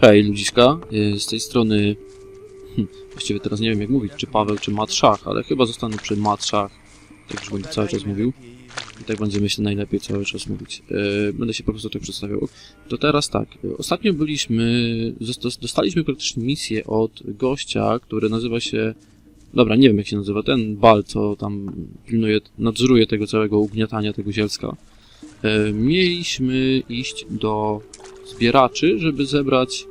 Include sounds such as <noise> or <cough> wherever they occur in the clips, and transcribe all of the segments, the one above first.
Hej, ludziska, y, z tej strony... Hm, właściwie teraz nie wiem jak mówić, czy Paweł, czy Matszach, ale chyba zostanę przy Matszach. Tak już będę cały czas mówił. I tak będzie myślę najlepiej cały czas mówić. Y, Będę się po prostu tak przedstawiał. To teraz tak, y, ostatnio byliśmy... Dostaliśmy praktycznie misję od gościa, który nazywa się... Dobra, nie wiem jak się nazywa, ten Bal, co tam pilnuje, nadzoruje tego całego ugniatania tego zielska. Y, Mieliśmy iść do zbieraczy, żeby zebrać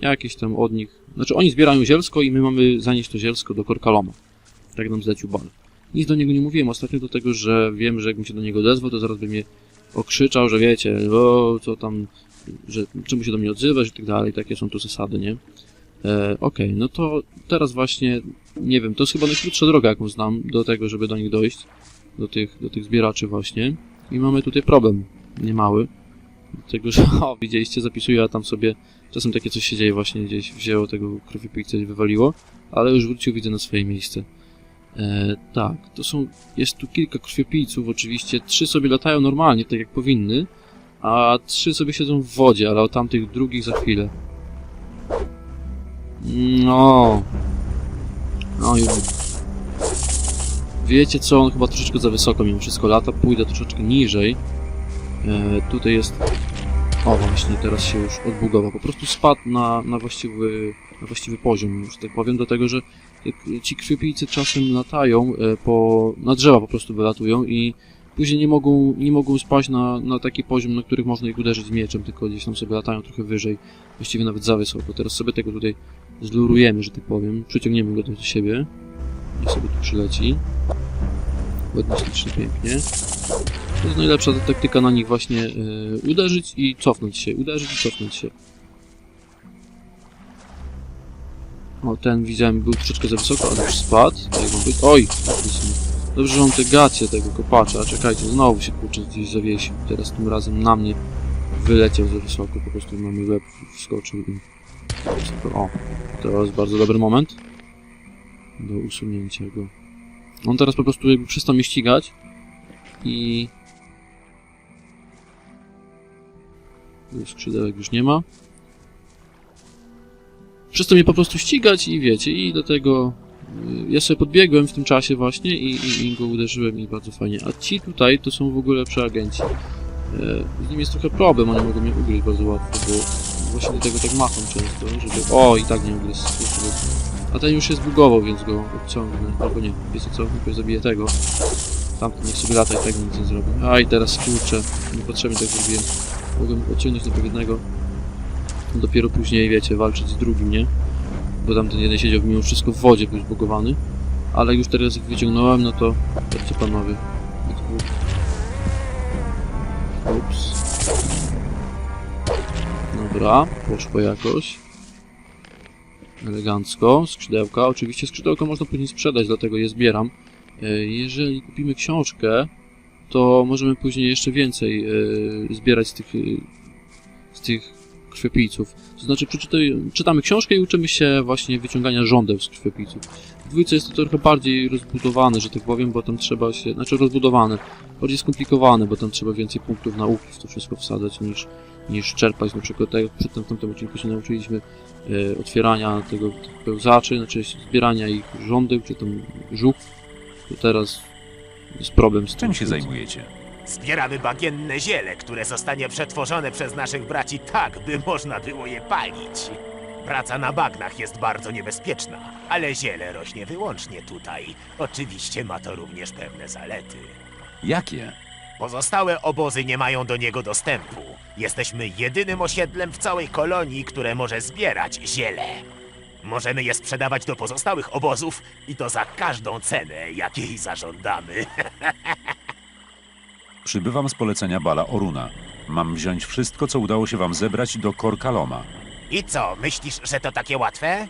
jakieś tam od nich. Znaczy oni zbierają zielsko i my mamy zanieść to zielsko do Korkaloma. Tak nam zlecił Bal. Nic do niego nie mówiłem ostatnio do tego, że wiem, że jakbym się do niego odezwał, to zaraz by mnie okrzyczał, że wiecie, o, co tam, że czemu się do mnie odzywasz i tak dalej, takie są tu zasady, nie? E, Okej, no to teraz właśnie, nie wiem, to jest chyba najkrótsza droga, jaką znam do tego, żeby do nich dojść, do tych, do tych zbieraczy właśnie. I mamy tutaj problem, niemały. Dlatego, że, o, widzieliście, zapisuję, a tam sobie czasem takie coś się dzieje właśnie, gdzieś wzięło tego krwiopijca i wywaliło, ale już wrócił, widzę, na swoje miejsce. E, tak, to są, jest tu kilka krwiopijców oczywiście, trzy sobie latają normalnie, tak jak powinny, a trzy sobie siedzą w wodzie, ale o tamtych drugich za chwilę. No. No i... Wiecie co, on chyba troszeczkę za wysoko mimo wszystko lata, pójdę troszeczkę niżej. E, tutaj jest o właśnie, teraz się już odbugował. Po prostu spadł na, na, właściwy, na właściwy poziom, że tak powiem, dlatego że ci krwiopijcy czasem latają e, po, na drzewa po prostu wylatują i później nie mogą, nie mogą spaść na, na taki poziom, na których można ich uderzyć mieczem, tylko gdzieś tam sobie latają trochę wyżej, właściwie nawet za wysoko. Teraz sobie tego tutaj zlurujemy, że tak powiem, przyciągniemy go do siebie. Niech sobie tu przyleci. Ładnie, ślicznie, pięknie. To jest najlepsza taktyka na nich właśnie e, uderzyć i cofnąć się, uderzyć i cofnąć się. O, ten widziałem był troszeczkę za wysoko, ale już spadł. Tak on być. Oj! Dobrze, że mam te gacie tego kopacza. Czekajcie, znowu się kurczę gdzieś zawiesił. Teraz tym razem na mnie wyleciał za wysoko. Po prostu na mój łeb wskoczył i... O, to jest bardzo dobry moment do usunięcia go. On teraz po prostu jakby przestał mnie ścigać i... Skrzydełek już nie ma. Przestał mnie po prostu ścigać i wiecie, i do tego y, ja sobie podbiegłem w tym czasie właśnie i, i, i go uderzyłem i bardzo fajnie. A ci tutaj to są w ogóle przeagenci. E, Z nim jest trochę problem, oni mogą mnie ugryźć bardzo łatwo, bo właśnie dlatego tak macham często, żeby... O, i tak nie ugryzł. A ten już się zbugował, więc go odciągnę. Albo nie, wiecie co, najpierw zabiję tego. Tamten niech sobie lata i tak nic nie zrobi. A i teraz kurczę, niepotrzebnie tak zrobiłem. Mogłem odciągnąć najpierw jednego. Dopiero później, wiecie, walczyć z drugim, nie? Bo tamten jeden siedział mimo wszystko w wodzie, był zbugowany. Ale już teraz ich wyciągnąłem, no to... Patrzcie panowie. Ups. Dobra, poszło jakoś. Elegancko. Skrzydełka. Oczywiście skrzydełka można później sprzedać, dlatego je zbieram. E, Jeżeli kupimy książkę, to możemy później jeszcze więcej e, zbierać z tych, e, z tych krwiopijców. To znaczy, przeczytaj, czytamy książkę i uczymy się właśnie wyciągania żądeł z krwiopijców. W dwójce jest to trochę bardziej rozbudowane, że tak powiem, bo tam trzeba się, znaczy rozbudowane, bardziej skomplikowane, bo tam trzeba więcej punktów nauki w to wszystko wsadzać niż, niż czerpać. Na przykład tak jak przedtem w tamtym odcinku się nauczyliśmy e, otwierania tego pełzaczy, znaczy zbierania ich żądeł, czy tam żuch, to teraz jest problem z tym. Czym się zajmujecie? Zbieramy bagienne ziele, które zostanie przetworzone przez naszych braci tak, by można było je palić. Praca na bagnach jest bardzo niebezpieczna, ale ziele rośnie wyłącznie tutaj. Oczywiście ma to również pewne zalety. Jakie? Pozostałe obozy nie mają do niego dostępu. Jesteśmy jedynym osiedlem w całej kolonii, które może zbierać ziele. Możemy je sprzedawać do pozostałych obozów i to za każdą cenę, jakiej zażądamy. <laughs> Przybywam z polecenia Bala Oruna. Mam wziąć wszystko, co udało się wam zebrać do Korkaloma. I co, myślisz, że to takie łatwe?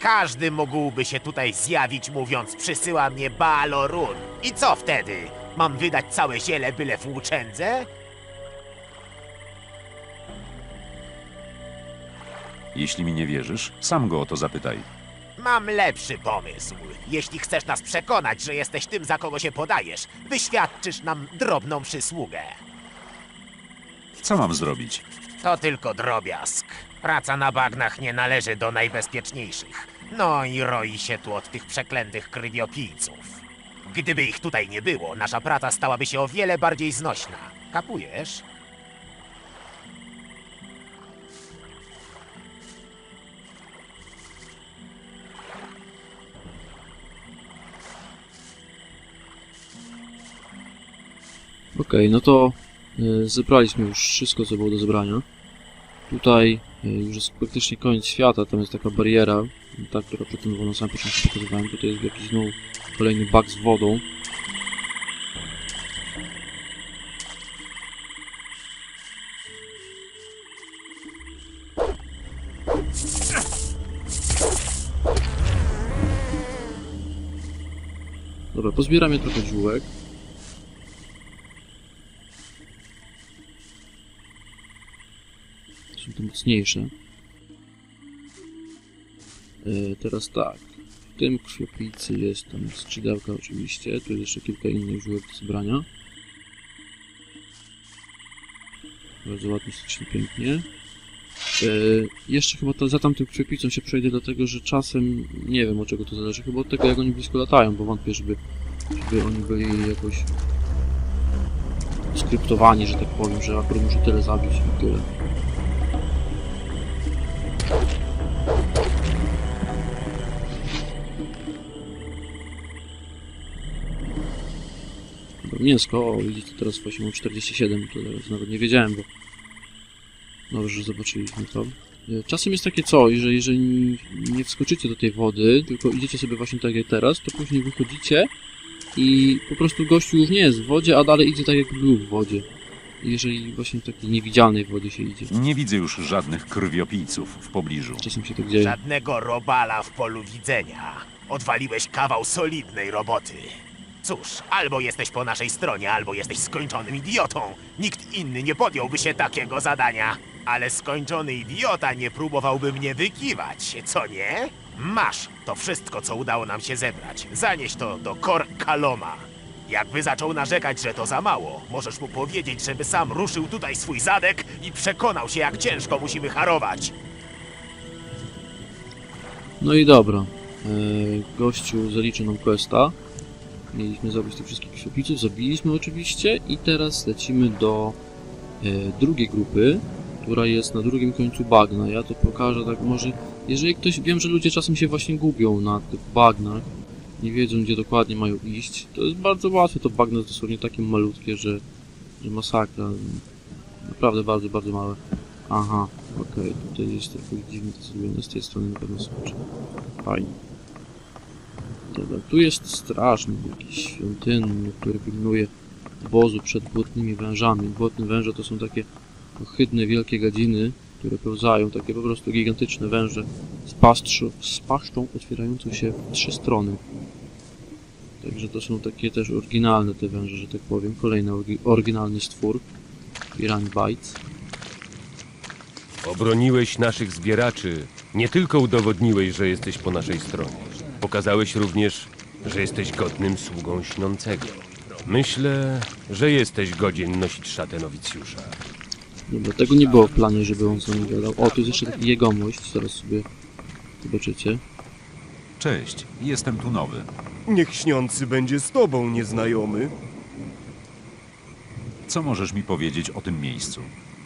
Każdy mógłby się tutaj zjawić, mówiąc przysyła mnie Balorun. I co wtedy? Mam wydać całe ziele byle włóczędze? Jeśli mi nie wierzysz, sam go o to zapytaj. Mam lepszy pomysł. Jeśli chcesz nas przekonać, że jesteś tym, za kogo się podajesz, wyświadczysz nam drobną przysługę. Co mam zrobić? To tylko drobiazg. Praca na bagnach nie należy do najbezpieczniejszych. No i roi się tu od tych przeklętych krwiopijców. Gdyby ich tutaj nie było, nasza praca stałaby się o wiele bardziej znośna. Kapujesz? Okej, no to e, zebraliśmy już wszystko, co było do zebrania. Tutaj e, już jest praktycznie koniec świata, tam jest taka bariera, ta, która potem była na samym początku pokazywałem. Tutaj jest jakiś znowu kolejny bak z wodą. Dobra, pozbieram je trochę dziółek. Są to mocniejsze. E, teraz tak. W tym krwiopijcy jest tam skrzydełka oczywiście. Tu jest jeszcze kilka innych żółek do zebrania. Bardzo ładnie, ślicznie, pięknie. E, jeszcze chyba to, za tamtym krwiopijcą się przejdę, dlatego że czasem nie wiem od czego to zależy. Chyba od tego jak oni blisko latają, bo wątpię, żeby, żeby oni byli jakoś skryptowani, że tak powiem, że akurat muszę tyle zabić i tyle. Mięsko, o widzicie teraz właśnie mam 47, to teraz nawet nie wiedziałem, bo dobrze, że zobaczyliśmy to. E, Czasem jest takie coś, że jeżeli nie wskoczycie do tej wody, tylko idziecie sobie właśnie tak jak teraz, to później wychodzicie i po prostu gościu już nie jest w wodzie, a dalej idzie tak jak był w wodzie. Jeżeli właśnie w takiej niewidzialnej wodzie się idzie. Nie widzę już żadnych krwiopijców w pobliżu. Czasem się tak dzieje. Żadnego robala w polu widzenia. Odwaliłeś kawał solidnej roboty. Cóż, albo jesteś po naszej stronie, albo jesteś skończonym idiotą. Nikt inny nie podjąłby się takiego zadania. Ale skończony idiota nie próbowałby mnie wykiwać, co nie? Masz to wszystko, co udało nam się zebrać. Zanieś to do Kor Kaloma. Jakby zaczął narzekać, że to za mało, możesz mu powiedzieć, żeby sam ruszył tutaj swój zadek i przekonał się, jak ciężko musimy harować. No i dobra. E, gościu zaliczył nam questa. Mieliśmy zabić tych wszystkich krwiopijców, zabiliśmy oczywiście i teraz lecimy do e, drugiej grupy, która jest na drugim końcu bagna. Ja to pokażę tak może, jeżeli ktoś, wiem, że ludzie czasem się właśnie gubią na tych bagnach, nie wiedzą gdzie dokładnie mają iść, to jest bardzo łatwe, to bagno jest dosłownie takie malutkie, że, że masakra. Naprawdę bardzo, bardzo małe. Aha, okej, tutaj jest trochę dziwnie to zrobione, z tej strony na pewno skoczy. Fajnie. Dobra, tu jest strażnik jakiś świątynny, który pilnuje obozu przed błotnymi wężami. Błotne węże to są takie ohydne, wielkie gadziny, które pełzają, takie po prostu gigantyczne węże z, paszczą, z paszczą otwierającą się w trzy strony. Także to są takie też oryginalne te węże, że tak powiem. Kolejny oryginalny stwór. Piran Bites. Obroniłeś naszych zbieraczy. Nie tylko udowodniłeś, że jesteś po naszej stronie. Pokazałeś również, że jesteś godnym sługą śniącego. Myślę, że jesteś godzien nosić szatę nowicjusza. Dobra, tego nie było w planie, żeby on z nami gadał. O, tu jest jeszcze taki jegomość, zaraz sobie zobaczycie. Cześć, jestem tu nowy. Niech śniący będzie z tobą, nieznajomy. Co możesz mi powiedzieć o tym miejscu?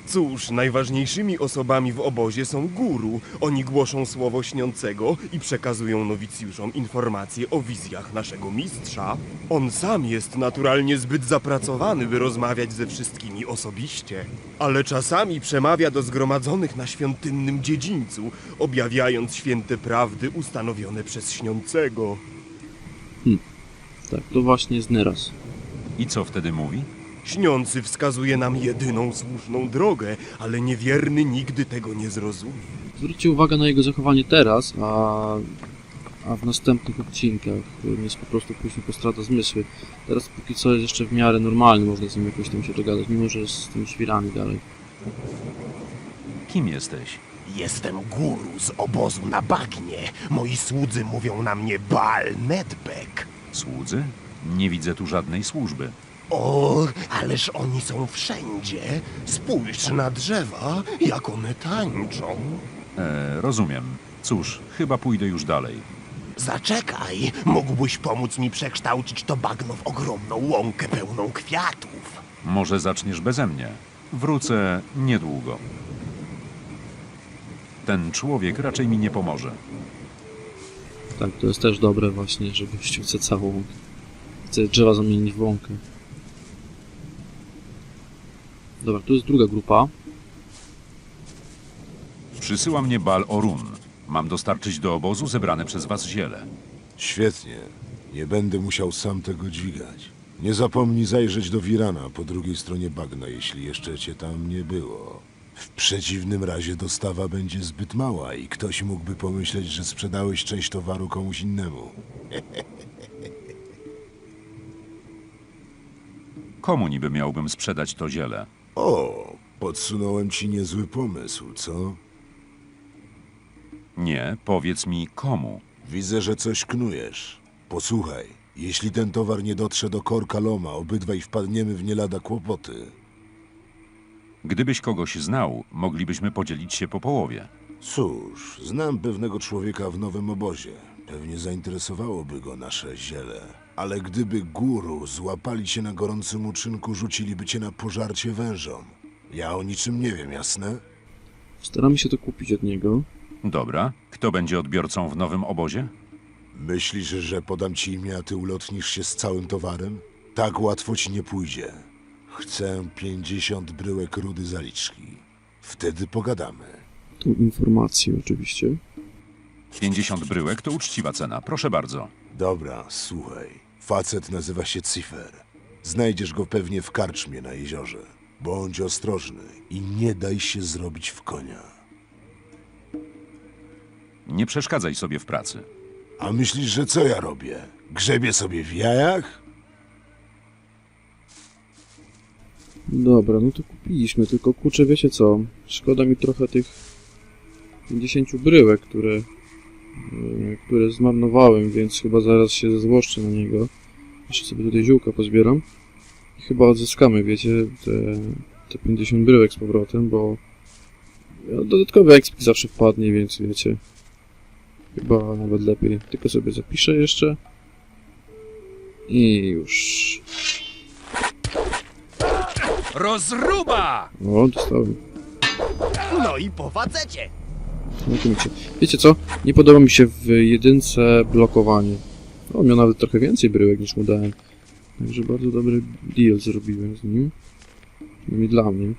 Cóż, najważniejszymi osobami w obozie są guru. Oni głoszą słowo śniącego i przekazują nowicjuszom informacje o wizjach naszego mistrza. On sam jest naturalnie zbyt zapracowany, by rozmawiać ze wszystkimi osobiście, ale czasami przemawia do zgromadzonych na świątynnym dziedzińcu, objawiając święte prawdy ustanowione przez śniącego. Tak, to właśnie jest Neras. I co wtedy mówi? Śniący wskazuje nam jedyną słuszną drogę, ale niewierny nigdy tego nie zrozumie. Zwróćcie uwagę na jego zachowanie teraz, a, a w następnych odcinkach którym jest po prostu później postrada zmysły. Teraz póki co jest jeszcze w miarę normalny, można z nim jakoś tam się dogadać, mimo że jest z tymi świrami dalej. Kim jesteś? Jestem guru z obozu na bagnie. Moi słudzy mówią na mnie Baal Nedbek. Słudzy? Nie widzę tu żadnej służby. O, ależ oni są wszędzie. Spójrz na drzewa, jak one tańczą. E, rozumiem. Cóż, chyba pójdę już dalej. Zaczekaj, mógłbyś pomóc mi przekształcić to bagno w ogromną łąkę pełną kwiatów. Może zaczniesz beze mnie. Wrócę niedługo. Ten człowiek raczej mi nie pomoże. Tak, to jest też dobre właśnie, żeby ściąć całą. Chcę drzewa zamienić w łąkę. Dobra, tu jest druga grupa. Przysyła mnie Bal Orun. Mam dostarczyć do obozu zebrane przez was ziele. Świetnie. Nie będę musiał sam tego dźwigać. Nie zapomnij zajrzeć do Wirana po drugiej stronie bagna, jeśli jeszcze cię tam nie było. W przeciwnym razie dostawa będzie zbyt mała i ktoś mógłby pomyśleć, że sprzedałeś część towaru komuś innemu. Komu niby miałbym sprzedać to ziele? O, podsunąłem ci niezły pomysł, co? Nie, powiedz mi komu. Widzę, że coś knujesz. Posłuchaj, jeśli ten towar nie dotrze do Korka Loma, obydwaj wpadniemy w nie lada kłopoty. Gdybyś kogoś znał, moglibyśmy podzielić się po połowie. Cóż, znam pewnego człowieka w nowym obozie. Pewnie zainteresowałoby go nasze ziele. Ale gdyby guru złapali cię na gorącym uczynku, rzuciliby cię na pożarcie wężom. Ja o niczym nie wiem, jasne? Staramy się to kupić od niego. Dobra, kto będzie odbiorcą w nowym obozie? Myślisz, że podam ci imię, a ty ulotnisz się z całym towarem? Tak łatwo ci nie pójdzie. Chcę 50 bryłek rudy zaliczki. Wtedy pogadamy. Tą informację oczywiście. 50 bryłek to uczciwa cena, proszę bardzo. Dobra, słuchaj. Facet nazywa się Cifer. Znajdziesz go pewnie w karczmie na jeziorze. Bądź ostrożny i nie daj się zrobić w konia. Nie przeszkadzaj sobie w pracy. A myślisz, że co ja robię? Grzebię sobie w jajach? Dobra, no to kupiliśmy, tylko kurczę, wiecie co? Szkoda mi trochę tych 50 bryłek, które, e, które zmarnowałem, więc chyba zaraz się złoszczę na niego. Jeszcze sobie tutaj ziółka pozbieram. I chyba odzyskamy, wiecie, te, te 50 bryłek z powrotem, bo no, dodatkowy ekspik zawsze wpadnie, więc wiecie. Chyba nawet lepiej. Tylko sobie zapiszę jeszcze. I już. Rozruba! O, dostałem. No i po facecie. Znakomicie. Wiecie co? Nie podoba mi się w jedynce blokowanie. O, miał nawet trochę więcej bryłek niż mu dałem. Także bardzo dobry deal zrobiłem z nim. Przynajmniej dla mnie.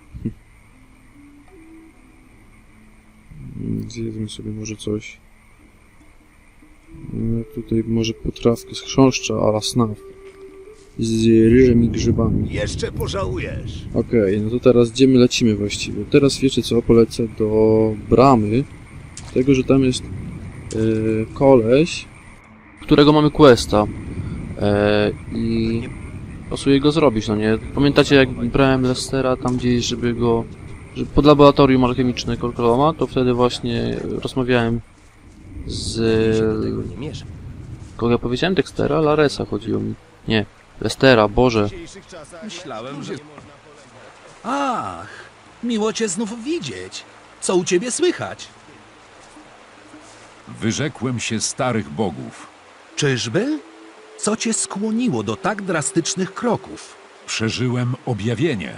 <laughs> Zjedzmy sobie może coś. No, tutaj może potrawkę z chrząszcza a la snaf. Z ryżem i grzybami. Jeszcze pożałujesz. Okej, no to teraz gdzie my lecimy właściwie? Teraz wiecie co, polecę do bramy, tego, że tam jest yy, koleś, którego mamy questa e, i pasuje go zrobić, no nie? Pamiętacie jak brałem Lestera tam gdzieś, żeby go, żeby pod laboratorium alchemiczne Korkoloma, to wtedy właśnie rozmawiałem z... kogo ja powiedziałem? Dextera? Laresa chodziło mi. Nie, Lestera, Boże. Myślałem, że... Ach, miło cię znów widzieć. Co u ciebie słychać? Wyrzekłem się starych bogów. Czyżby? Co cię skłoniło do tak drastycznych kroków? Przeżyłem objawienie.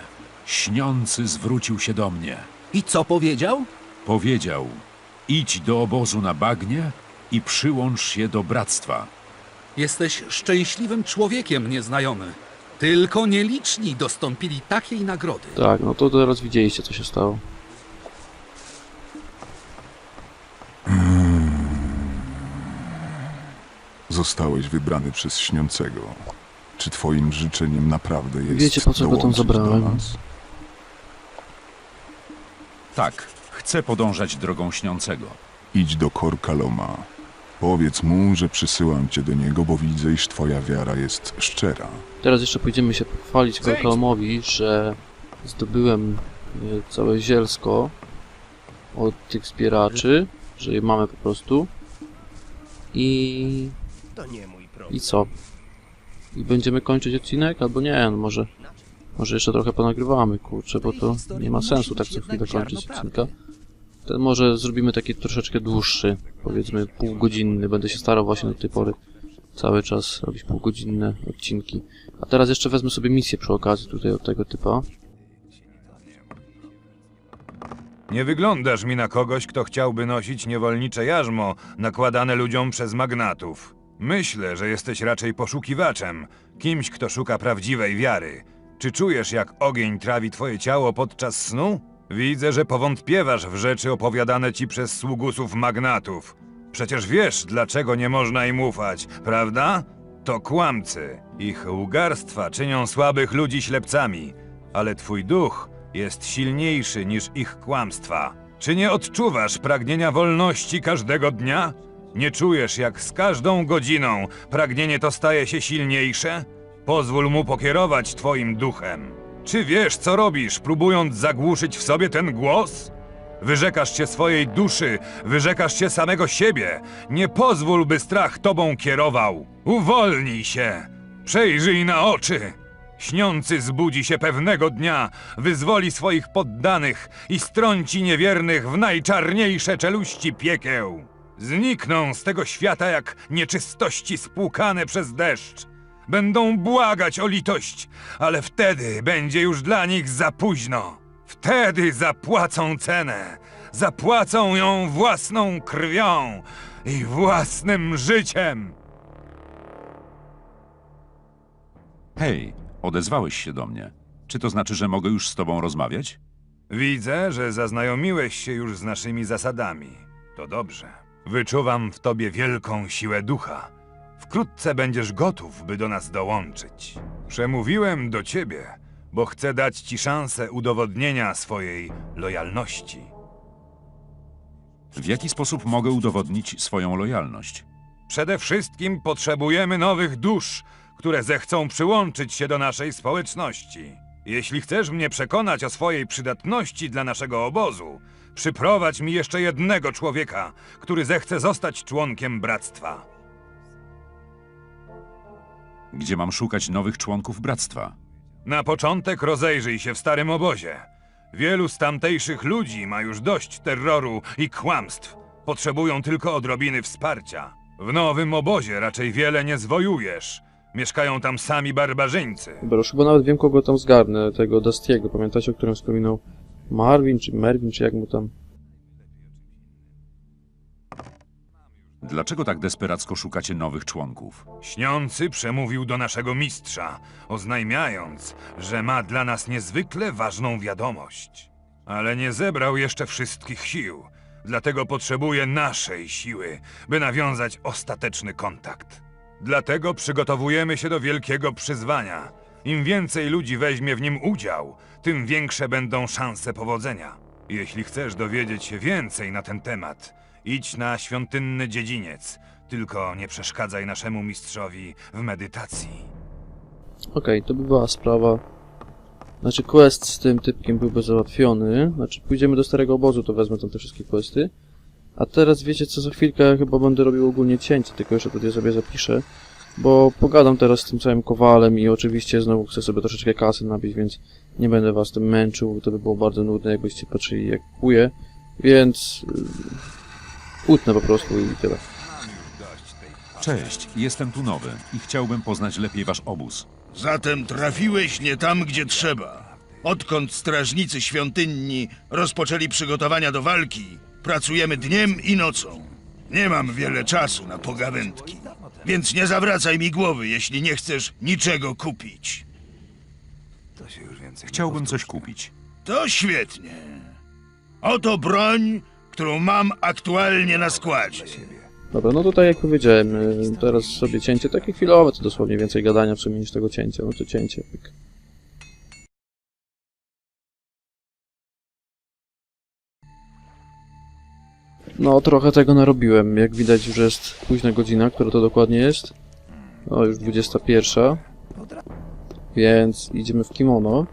Śniący zwrócił się do mnie. I co powiedział? Powiedział: Idź do obozu na bagnie i przyłącz się do bractwa. Jesteś szczęśliwym człowiekiem, nieznajomy. Tylko nieliczni dostąpili takiej nagrody. Tak, no to teraz widzieliście co się stało. Zostałeś wybrany przez śniącego. Czy twoim życzeniem naprawdę jest Wiecie, po co go tam dołączyć do zabrałem? nas? Tak, chcę podążać drogą śniącego. Idź do Korkaloma. Powiedz mu, że przysyłam cię do niego, bo widzę, iż twoja wiara jest szczera. Teraz jeszcze pójdziemy się pochwalić Korkalomowi, że zdobyłem e, całe zielsko od tych zbieraczy, że je mamy po prostu. I, To nie mój problem. i co? i będziemy kończyć odcinek, albo nie, no może, może jeszcze trochę ponagrywamy, kurczę, bo to nie ma sensu tak co chwilę kończyć odcinka. Ten może zrobimy taki troszeczkę dłuższy, powiedzmy półgodzinny, będę się starał właśnie do tej pory cały czas robić półgodzinne odcinki. A teraz jeszcze wezmę sobie misję przy okazji tutaj od tego typa. Nie wyglądasz mi na kogoś, kto chciałby nosić niewolnicze jarzmo nakładane ludziom przez magnatów. Myślę, że jesteś raczej poszukiwaczem, kimś, kto szuka prawdziwej wiary. Czy czujesz, jak ogień trawi twoje ciało podczas snu? Widzę, że powątpiewasz w rzeczy opowiadane ci przez sługusów magnatów. Przecież wiesz, dlaczego nie można im ufać, prawda? To kłamcy. Ich łgarstwa czynią słabych ludzi ślepcami, ale twój duch jest silniejszy niż ich kłamstwa. Czy nie odczuwasz pragnienia wolności każdego dnia? Nie czujesz, jak z każdą godziną pragnienie to staje się silniejsze? Pozwól mu pokierować twoim duchem. Czy wiesz, co robisz, próbując zagłuszyć w sobie ten głos? Wyrzekasz się swojej duszy, wyrzekasz się samego siebie. Nie pozwól, by strach tobą kierował. Uwolnij się! Przejrzyj na oczy! Śniący zbudzi się pewnego dnia, wyzwoli swoich poddanych i strąci niewiernych w najczarniejsze czeluści piekieł. Znikną z tego świata jak nieczystości spłukane przez deszcz. Będą błagać o litość, ale wtedy będzie już dla nich za późno. Wtedy zapłacą cenę. Zapłacą ją własną krwią i własnym życiem. Hej, odezwałeś się do mnie. Czy to znaczy, że mogę już z tobą rozmawiać? Widzę, że zaznajomiłeś się już z naszymi zasadami. To dobrze. Wyczuwam w tobie wielką siłę ducha. Wkrótce będziesz gotów, by do nas dołączyć. Przemówiłem do ciebie, bo chcę dać ci szansę udowodnienia swojej lojalności. W jaki sposób mogę udowodnić swoją lojalność? Przede wszystkim potrzebujemy nowych dusz, które zechcą przyłączyć się do naszej społeczności. Jeśli chcesz mnie przekonać o swojej przydatności dla naszego obozu, przyprowadź mi jeszcze jednego człowieka, który zechce zostać członkiem bractwa. Gdzie mam szukać nowych członków bractwa? Na początek rozejrzyj się w starym obozie. Wielu z tamtejszych ludzi ma już dość terroru i kłamstw. Potrzebują tylko odrobiny wsparcia. W nowym obozie raczej wiele nie zwojujesz. Mieszkają tam sami barbarzyńcy. Dobra, już chyba nawet wiem kogo tam zgarnę, tego Dustiego, pamiętacie o którym wspominał Marvin, czy Mervin, czy jak mu tam... Dlaczego tak desperacko szukacie nowych członków? Śniący przemówił do naszego mistrza, oznajmiając, że ma dla nas niezwykle ważną wiadomość. Ale nie zebrał jeszcze wszystkich sił, dlatego potrzebuje naszej siły, by nawiązać ostateczny kontakt. Dlatego przygotowujemy się do wielkiego przyzwania. Im więcej ludzi weźmie w nim udział, tym większe będą szanse powodzenia. Jeśli chcesz dowiedzieć się więcej na ten temat, idź na świątynny dziedziniec. Tylko nie przeszkadzaj naszemu mistrzowi w medytacji. Okej, to by była sprawa. Znaczy quest z tym typkiem byłby załatwiony. Znaczy pójdziemy do starego obozu, to wezmę tam te wszystkie questy. A teraz wiecie co, za chwilkę chyba będę robił ogólnie cięcie, tylko jeszcze tutaj sobie zapiszę. Bo pogadam teraz z tym całym kowalem i oczywiście znowu chcę sobie troszeczkę kasy nabić, więc nie będę was tym męczył, to by było bardzo nudne, jakbyście patrzyli jak kupuję. Więc... Yy, utnę po prostu i tyle. Cześć, jestem tu nowy i chciałbym poznać lepiej wasz obóz. Zatem trafiłeś nie tam, gdzie trzeba. Odkąd strażnicy świątynni rozpoczęli przygotowania do walki, pracujemy dniem i nocą. Nie mam wiele czasu na pogawędki, więc nie zawracaj mi głowy, jeśli nie chcesz niczego kupić. Chciałbym coś kupić. To świetnie. Oto broń, którą mam aktualnie na składzie. Dobra, no to tak jak powiedziałem, y, teraz sobie cięcie takie chwilowe, to dosłownie więcej gadania w sumie niż tego cięcia, no to cięcie, pyk. No, trochę tego narobiłem, jak widać już jest późna godzina, która to dokładnie jest. O, już 21. Więc idziemy w kimono.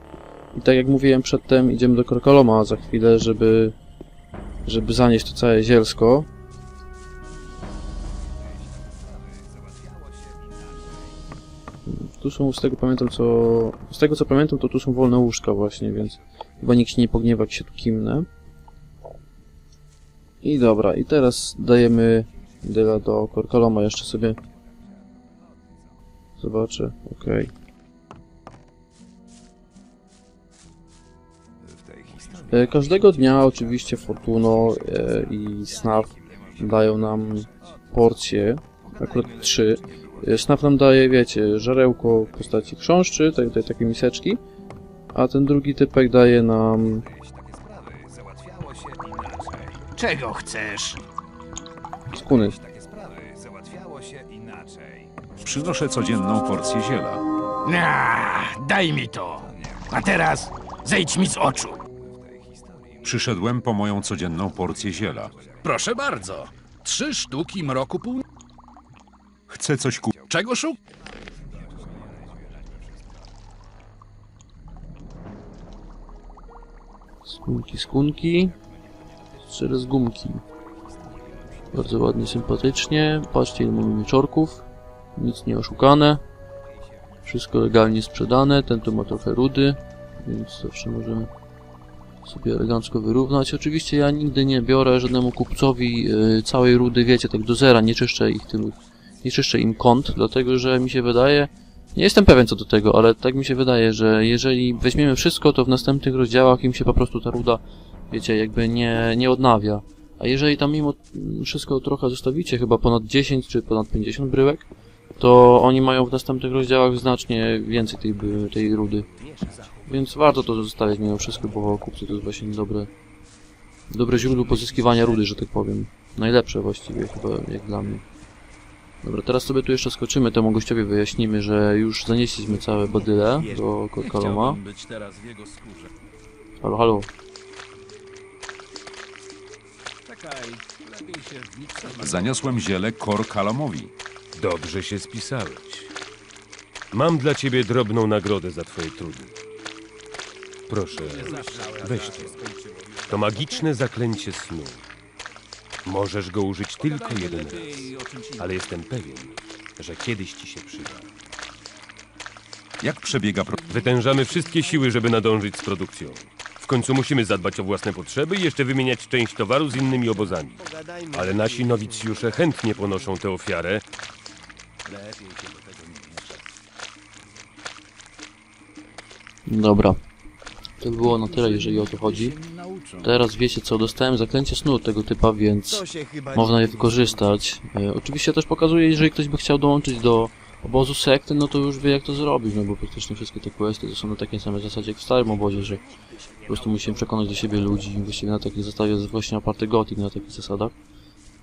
I tak jak mówiłem przedtem, idziemy do Korkaloma za chwilę, żeby... żeby zanieść to całe zielsko. Tu są, z tego pamiętam co... Z tego co pamiętam, to tu są wolne łóżka właśnie, więc chyba nikt się nie pogniewa, jak się tu kimnę. I dobra, i teraz dajemy Dyla do Korkaloma jeszcze sobie. Zobaczę, okej. E, Każdego dnia oczywiście Fortuno e, i Snaf dają nam porcje, akurat trzy. E, Snaf nam daje, wiecie, żarełko w postaci chrząszczy, tutaj, tutaj takie miseczki, a ten drugi typek daje nam Czego chcesz? skuny. Przynoszę codzienną porcję ziela. Na, daj mi to. A teraz zejdź mi z oczu. Przyszedłem po moją codzienną porcję ziela. Proszę bardzo. Trzy sztuki mroku pół... Chcę coś kupić. Czego szuk? Skunki, skunki. Cztery z gumki. Bardzo ładnie, sympatycznie. Patrzcie ile mamy mieczorków. Nic nie oszukane. Wszystko legalnie sprzedane. Ten tu ma trochę rudy, więc zawsze możemy sobie elegancko wyrównać. Oczywiście ja nigdy nie biorę żadnemu kupcowi y, całej rudy, wiecie, tak do zera. Nie czyszczę ich tym, nie czyszczę im kont, dlatego że mi się wydaje, nie jestem pewien co do tego, ale tak mi się wydaje, że jeżeli weźmiemy wszystko, to w następnych rozdziałach im się po prostu ta ruda, wiecie, jakby nie, nie odnawia. A jeżeli tam mimo wszystko trochę zostawicie, chyba ponad 10 czy ponad 50 bryłek, to oni mają w następnych rozdziałach znacznie więcej tej, tej rudy. Więc warto to zostawiać mimo wszystko, bo kupcy to jest właśnie dobre, dobre źródło pozyskiwania rudy, że tak powiem. Najlepsze właściwie chyba, jak dla mnie. Dobra, teraz sobie tu jeszcze skoczymy, temu gościowi wyjaśnimy, że już zanieśliśmy całe badyle do skórze. Halo, halo. Zaniosłem ziele Korkalomowi. Dobrze się spisałeś. Mam dla ciebie drobną nagrodę za twoje trudy. Proszę, weź to. To magiczne zaklęcie snu. Możesz go użyć tylko jeden raz, ale jestem pewien, że kiedyś ci się przyda. Jak przebiega pro... Wytężamy wszystkie siły, żeby nadążyć z produkcją. W końcu musimy zadbać o własne potrzeby i jeszcze wymieniać część towaru z innymi obozami. Ale nasi nowicjusze chętnie ponoszą tę ofiarę. Dobra. To by było na tyle, jeżeli o to chodzi. Teraz wiecie co, dostałem zaklęcie snu tego typa, więc można je wykorzystać. E, oczywiście też pokazuję, jeżeli ktoś by chciał dołączyć do obozu sekty, no to już wie jak to zrobić, no bo praktycznie wszystkie te questy to są na takiej samej zasadzie jak w starym obozie, że po prostu musimy przekonać do siebie ludzi, właściwie na takiej zasadzie jest właśnie oparty Gothic na takich zasadach.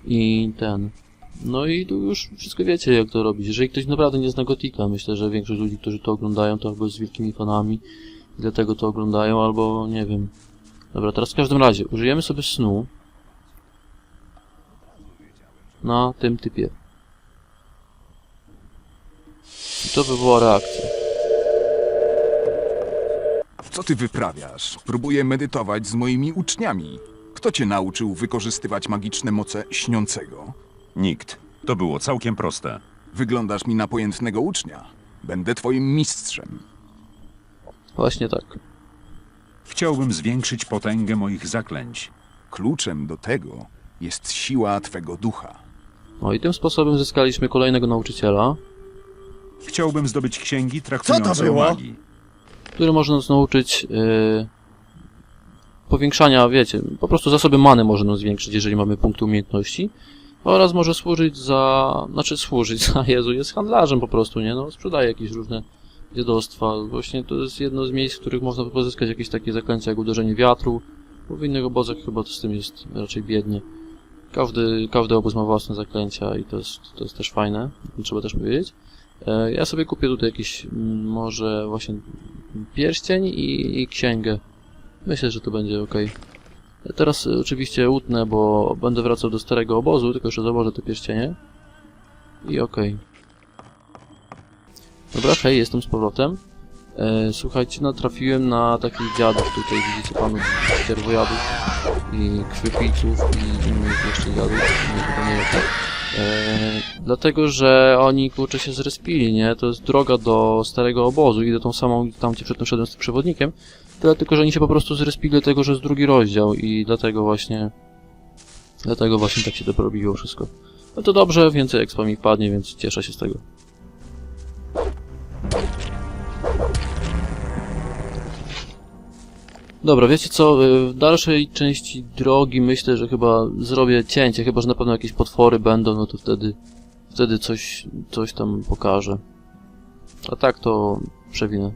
I ten... No i tu już wszystko wiecie jak to robić. Jeżeli ktoś naprawdę nie zna Gotika, myślę, że większość ludzi, którzy to oglądają, to albo jest wielkimi fanami, i dlatego to oglądają, albo nie wiem. Dobra, teraz w każdym razie użyjemy sobie snu na tym typie. I to wywoła reakcję. Co ty wyprawiasz? Próbuję medytować z moimi uczniami. Kto cię nauczył wykorzystywać magiczne moce śniącego? Nikt. To było całkiem proste. Wyglądasz mi na pojętnego ucznia. Będę twoim mistrzem. Właśnie tak. Chciałbym zwiększyć potęgę moich zaklęć. Kluczem do tego jest siła twego ducha. No i tym sposobem zyskaliśmy kolejnego nauczyciela, Chciałbym zdobyć księgi traktujące było? o magii. który może nas nauczyć yy, powiększania, wiecie, po prostu zasoby many może nam zwiększyć, jeżeli mamy punkty umiejętności. Oraz może służyć za, znaczy służyć <laughs> za, Jezu, jest handlarzem po prostu, nie? No, sprzedaje jakieś różne dziadostwa. Właśnie to jest jedno z miejsc, w których można pozyskać jakieś takie zaklęcia jak uderzenie wiatru, bo w innych obozach chyba to z tym jest raczej biednie. Każdy, każdy obóz ma własne zaklęcia i to jest, to jest też fajne, trzeba też powiedzieć. E, Ja sobie kupię tutaj jakiś, mm, może właśnie pierścień i, i księgę. Myślę, że to będzie ok. Teraz e, oczywiście utnę, bo będę wracał do starego obozu, tylko jeszcze założę te pierścienie. I ok. Dobra, hej, jestem z powrotem. E, słuchajcie, natrafiłem na takich dziadów tutaj, widzicie panu cierwojadów. i krwiopijców i innych jeszcze jadów, nie pamiętam. E, dlatego, że oni kurczę się zrespili, nie? To jest droga do starego obozu, idę tą samą, tam gdzie przedtem szedłem z przewodnikiem, tyle tylko, że oni się po prostu zrespili dlatego, że jest drugi rozdział i dlatego właśnie dlatego właśnie tak się to wszystko. No to dobrze, więcej expa mi wpadnie, więc cieszę się z tego. Dobra, wiecie co, y, w dalszej części drogi myślę, że chyba zrobię cięcie, chyba, że na pewno jakieś potwory będą, no to wtedy, wtedy coś, coś tam pokażę. A tak to przewinę.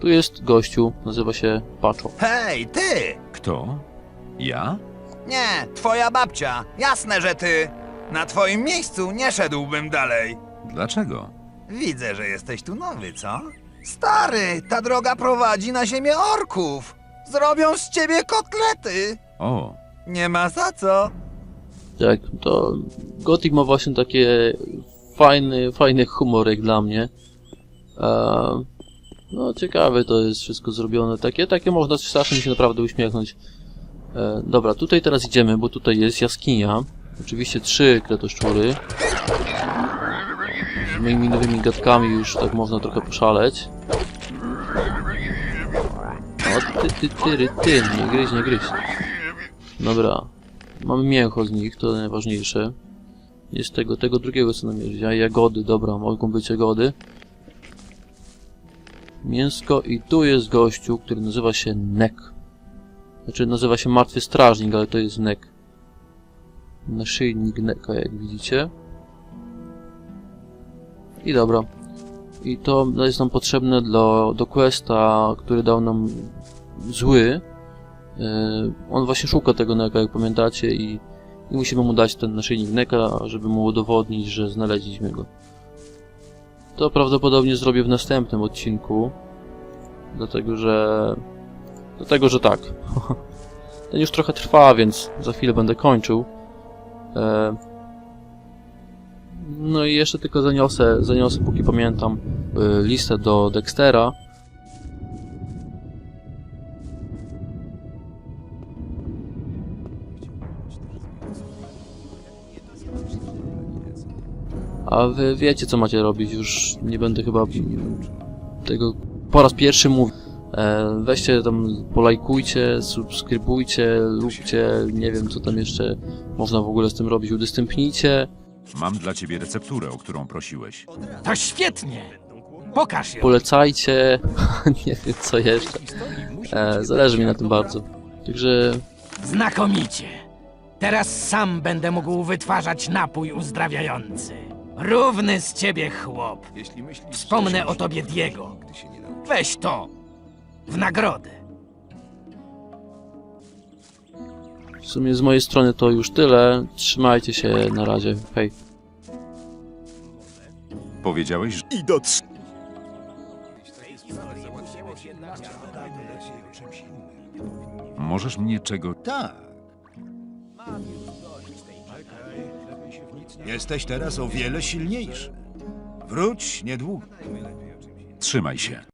Tu jest gościu, nazywa się Pacho. Hej, ty! Kto? Ja? Nie, twoja babcia. Jasne, że ty. Na twoim miejscu nie szedłbym dalej. Dlaczego? Widzę, że jesteś tu nowy, co? Stary, ta droga prowadzi na ziemię orków. Zrobią z ciebie kotlety. O, Nie ma za co. Tak, to Gothic ma właśnie takie fajny, fajny humor jak dla mnie. No ciekawe to jest wszystko zrobione, takie, takie można strasznie mi się naprawdę uśmiechnąć. E, dobra, tutaj teraz idziemy, bo tutaj jest jaskinia. Oczywiście trzy kretoszczury. Moimi nowymi gadkami już tak można trochę poszaleć. O, ty, ty, ty, ty, nie gryź, nie gryź. Dobra. Mamy mięcho z nich, to najważniejsze. Jest tego, tego drugiego co namierzyć. A jagody, dobra, mogą być jagody. Mięsko i tu jest gościu, który nazywa się Nek. Znaczy nazywa się Martwy Strażnik, ale to jest Nek. Naszyjnik Neka, jak widzicie. I dobra. I to jest nam potrzebne dla, do questa, który dał nam zły. Yy, on właśnie szuka tego Neka, jak pamiętacie, i, i musimy mu dać ten naszyjnik Neka, żeby mu udowodnić, że znaleźliśmy go. To prawdopodobnie zrobię w następnym odcinku. Dlatego, że... Dlatego, że tak. <laughs> Ten już trochę trwa, więc za chwilę będę kończył. E... No i jeszcze tylko zaniosę, zaniosę póki pamiętam, y, listę do Dextera. A wy wiecie co macie robić, już nie będę chyba tego po raz pierwszy mówił. E, weźcie tam, polajkujcie, subskrybujcie, lubcie, nie wiem co tam jeszcze można w ogóle z tym robić, udostępnijcie. Mam dla ciebie recepturę, o którą prosiłeś. To świetnie! Pokaż ją. Polecajcie, <laughs> nie wiem co jeszcze. E, zależy mi na tym bardzo. Także Znakomicie. Teraz sam będę mógł wytwarzać napój uzdrawiający. Równy z ciebie chłop. Wspomnę o tobie Diego. Weź to. W nagrodę. W sumie z mojej strony to już tyle. Trzymajcie się, na razie. Hej. Powiedziałeś, że... I do trz... Możesz mnie czego... Tak. Jesteś teraz o wiele silniejszy. Wróć niedługo. Trzymaj się.